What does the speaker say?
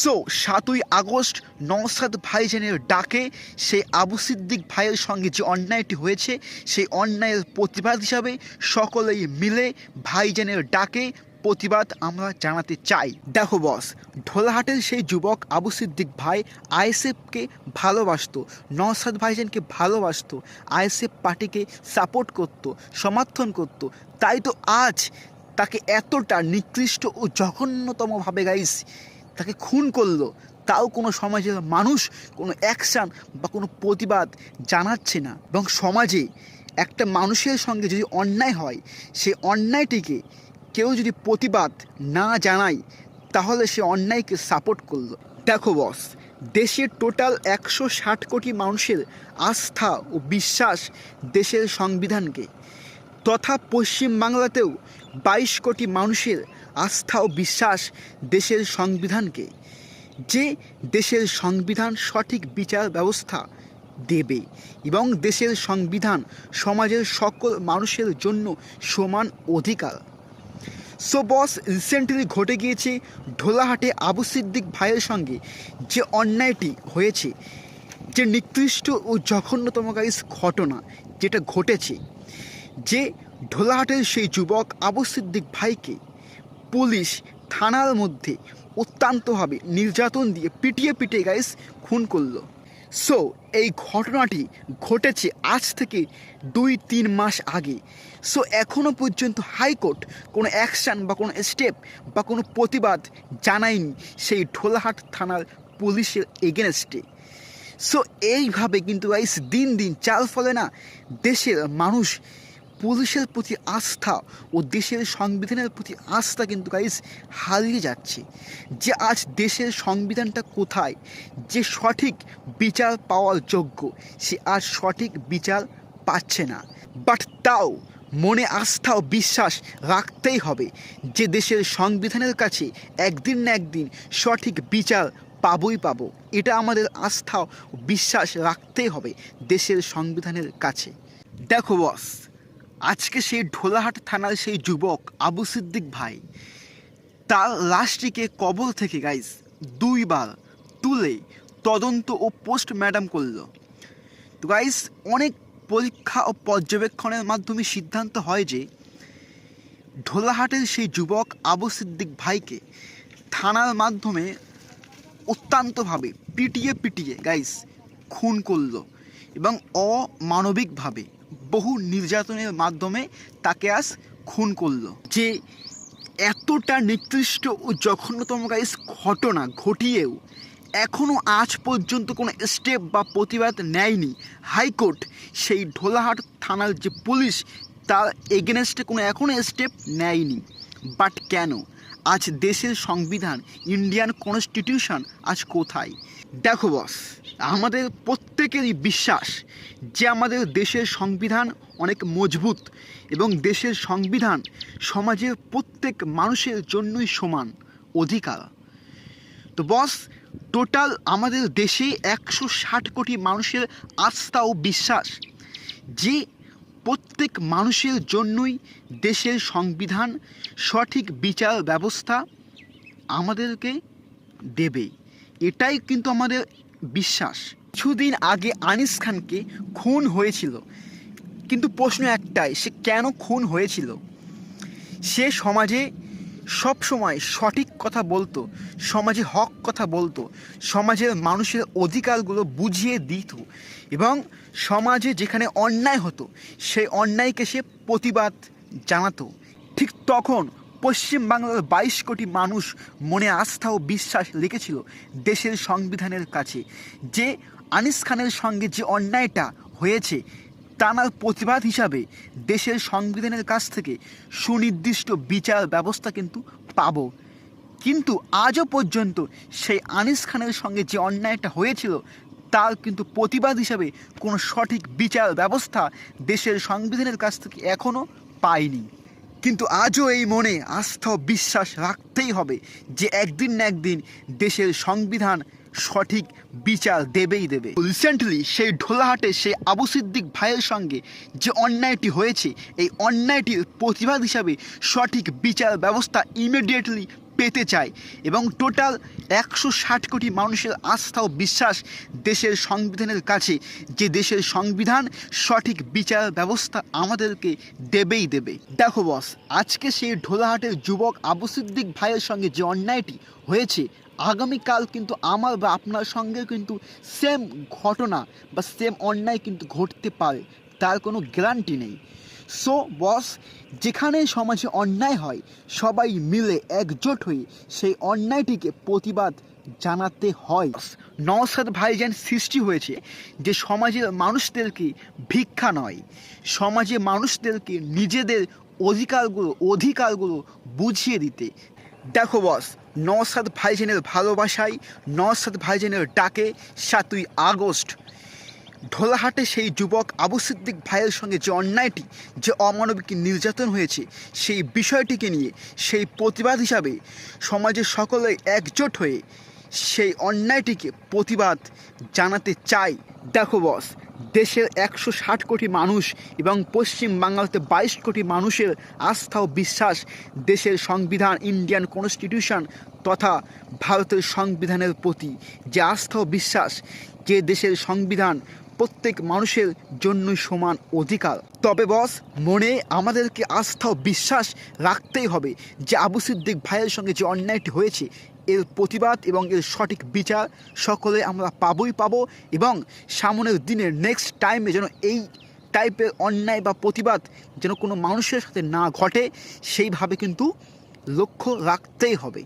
So সাতই August Naushad ভাইজানের ডাকে সেই আবু সিদ্দিক ভাইয়ের সঙ্গে যে অন্যায়টি হয়েছে, সেই অন্যায়ের প্রতিবাদ হিসাবে সকলেই মিলে ভাইজানের ডাকে প্রতিবাদ আমরা জানাতে চাই। দেখো বস ঢোলাহাটের সেই যুবক আবু সিদ্দিক ভাই আইএসএফকে ভালোবাসত নওসাদ ভাইজানকে ভালোবাসতো, আইএসএফ পার্টিকে সাপোর্ট করতো, সমর্থন করতো। তাই তো আজ তাকে এতটা নিকৃষ্ট ও জঘন্যতমভাবে গাইস তাকে খুন করল। তাও কোনো সমাজে মানুষ কোনো অ্যাকশান বা কোনো প্রতিবাদ জানাচ্ছে না। এবং সমাজে একটা মানুষের সঙ্গে যদি অন্যায় হয় সেই অন্যায়টিকে কেউ যদি প্রতিবাদ না জানায়, তাহলে সে অন্যায়কে সাপোর্ট করল। দেখো বস দেশের টোটাল একশো ষাট কোটি মানুষের আস্থা ও বিশ্বাস দেশের সংবিধানকে। তথা পশ্চিম বাংলাতেও বাইশ কোটি মানুষের আস্থা ও বিশ্বাস দেশের সংবিধানকে, যে দেশের সংবিধান সঠিক বিচার ব্যবস্থা দেবে এবং দেশের সংবিধান সমাজের সকল মানুষের জন্য সমান অধিকার। সো বস রিসেন্টলি ঘটে গিয়েছে ঢোলাহাটে আবু সিদ্দিক ভাইয়ের সঙ্গে। যে অন্যায়টি হয়েছে, যে নিকৃষ্ট ও জঘন্যতমকারী ঘটনা যেটা ঘটেছে, যে ঢোলাহাটের সেই যুবক আবু সিদ্দিক ভাইকে পুলিশ থানার মধ্যে অত্যন্তভাবে নির্যাতন দিয়ে পিটিয়ে পিটিয়ে গাইস খুন করল। সো এই ঘটনাটি ঘটেছে আজ থেকে দুই, তিন মাস আগে। সো এখনও পর্যন্ত হাইকোর্ট কোনো অ্যাকশান বা কোনো স্টেপ বা কোনো প্রতিবাদ জানায়নি সেই ঢোলাহাট থানার পুলিশের এগেনস্টে সো এইভাবে কিন্তু গাইস দিন দিন চাল ফলে না দেশের মানুষ পুলিশের প্রতি আস্থা ও দেশের সংবিধানের প্রতি আস্থা কিন্তু গাইস হারিয়ে যাচ্ছে। যে আজ দেশের সংবিধানটা কোথায়? যে সঠিক বিচার পাওয়ার যোগ্য, সে আজ সঠিক বিচার পাচ্ছে না। বাট তাও মনে আস্থা ও বিশ্বাস রাখতেই হবে যে দেশের সংবিধানের কাছে একদিন না একদিন সঠিক বিচার পাবই পাবো। এটা আমাদের আস্থা ও বিশ্বাস রাখতেই হবে দেশের সংবিধানের কাছে। দেখো বস আজকে সেই ঢোলাহাট থানার সেই যুবক আবু সিদ্দিক ভাই, তার লাশটিকে কবর থেকে গাইজ দুইবার তুলে তদন্ত ও পোস্ট ম্যাডাম করল। তো গাইজ অনেক পরীক্ষা ও পর্যবেক্ষণের মাধ্যমে সিদ্ধান্ত হয় যে, ঢোলাহাটের সেই যুবক আবু সিদ্দিক ভাইকে থানার মাধ্যমে অত্যন্তভাবে পিটিয়ে পিটিয়ে গাইস খুন করল এবং অমানবিকভাবে বহু নির্যাতনের মাধ্যমে তাকে আজ খুন করল। যে এতটা নিকৃষ্ট ও জঘন্যতম গাইস ঘটনা ঘটিয়েও এখনও আজ পর্যন্ত কোনো স্টেপ বা প্রতিবাদ নেয়নি হাইকোর্ট। সেই ঢোলাহাট থানার যে পুলিশ, তার এগেনস্টে কোনো এখনও স্টেপ নেয়নি। বাট কেন? আজ দেশের সংবিধান, ইন্ডিয়ান কনস্টিটিউশন আজ কোথায়? দেখো বস। আমাদের প্রত্যেকেরই বিশ্বাস যে আমাদের দেশের সংবিধান অনেক মজবুত এবং দেশের সংবিধান সমাজের প্রত্যেক মানুষের জন্যই সমান অধিকার। তো বস টোটাল আমাদের দেশে একশো ষাট কোটি মানুষের আস্থা ও বিশ্বাস যে প্রত্যেক মানুষের জন্যই দেশের সংবিধান সঠিক বিচার ব্যবস্থা আমাদেরকে দেবে এটাই কিন্তু আমাদের বিশ্বাস। কিছুদিন আগে আনিস খানকে খুন হয়েছিল। কিন্তু প্রশ্ন একটাই, সে কেন খুন হয়েছিল? সে সমাজে সব সময় সঠিক কথা বলতো, সমাজে হক কথা বলতো, সমাজের মানুষের অধিকারগুলো বুঝিয়ে দিত এবং সমাজে যেখানে অন্যায় হতো, সেই অন্যায়কে সে প্রতিবাদ জানাতো। ঠিক তখন পশ্চিম বাংলার বাইশ কোটি মানুষ মনে আস্থা ও বিশ্বাস রেখেছিল দেশের সংবিধানের কাছে। যে আনিস খানের সঙ্গে যে অন্যায়টা হয়েছে টানার প্রতিবাদ হিসাবে দেশের সংবিধানের কাছ থেকে সুনির্দিষ্ট বিচার ব্যবস্থা কিন্তু পাবো। কিন্তু আজও পর্যন্ত সেই আনিস খানের সঙ্গে যে অন্যায়টা হয়েছিল, তার কিন্তু প্রতিবাদ হিসাবে কোনো সঠিক বিচার ব্যবস্থা দেশের সংবিধানের কাছ থেকে এখনও পায়নি কিন্তু আজও এই মনে আস্থা বিশ্বাস রাখতেই হবে যে একদিন না একদিন দেশের সংবিধান সঠিক বিচার দেবেই দেবে। রিসেন্টলি সেই ঢোলাহাটে সেই আবু সিদ্দিক ভাইয়ের সঙ্গে যে অন্যায়টি হয়েছে, এই অন্যায়টির প্রতিবাদ হিসাবে সঠিক বিচার ব্যবস্থা ইমিডিয়েটলি পেতে চায় এবং টোটাল একশো ষাট কোটি মানুষের আস্থা ও বিশ্বাস দেশের সংবিধানের কাছে, যে দেশের সংবিধান সঠিক বিচার ব্যবস্থা আমাদেরকে দেবেই দেবে। দেখো বস আজকে সেই ঢোলাহাটের যুবক আবু সিদ্দিক ভাইয়ের সঙ্গে যে অন্যায়টি হয়েছে, আগামীকাল কিন্তু আমার বা আপনার সঙ্গে কিন্তু সেম ঘটনা বা সেম অন্যায় কিন্তু ঘটতে পারে, তার কোনো গ্যারান্টি নেই। সো বস যেখানে সমাজে অন্যায় হয়, সবাই মিলে একজোট হয়ে সেই অন্যায়টিকে প্রতিবাদ জানাতে হয়। নওসাদ ভাইজান সৃষ্টি হয়েছে যে সমাজের মানুষদেরকে ভিক্ষা নয় সমাজে মানুষদেরকে নিজেদের অধিকারগুলো অধিকারগুলো বুঝিয়ে দিতে। দেখো বস নওসাদ ভাইজানের ভালোবাসায়, নওসাদ ভাইজানের ডাকে সাতই আগস্ট। ঢোলাহাটে সেই যুবক আবু সিদ্দিক ভাইয়ের সঙ্গে যে অন্যায়টি, যে অমানবিক নির্যাতন হয়েছে, সেই বিষয়টিকে নিয়ে সেই প্রতিবাদ হিসাবে সমাজের সকলে একজোট হয়ে সেই অন্যায়টিকে প্রতিবাদ জানাতে চাই। দেখো বস, দেশের একশো ষাট কোটি মানুষ এবং পশ্চিম বাংলাতে বাইশ কোটি মানুষের আস্থা ও বিশ্বাস দেশের সংবিধান, ইন্ডিয়ান কনস্টিটিউশন তথা ভারতের সংবিধানের প্রতি যে আস্থা ও বিশ্বাস, যে দেশের সংবিধান প্রত্যেক মানুষের জন্যই সমান অধিকার। তবে বস, মনে আমাদেরকে আস্থা ও বিশ্বাস রাখতেই হবে যে আবু সিদ্দিক ভাইয়ের সঙ্গে যে অন্যায়টি হয়েছে, এর প্রতিবাদ এবং এর সঠিক বিচার সকলে আমরা পাবই পাবো এবং সামনের দিনের নেক্সট টাইমে যেন এই টাইপের অন্যায় বা প্রতিবাদ যেন কোনো মানুষের সাথে না ঘটে, সেইভাবে কিন্তু লক্ষ্য রাখতেই হবে।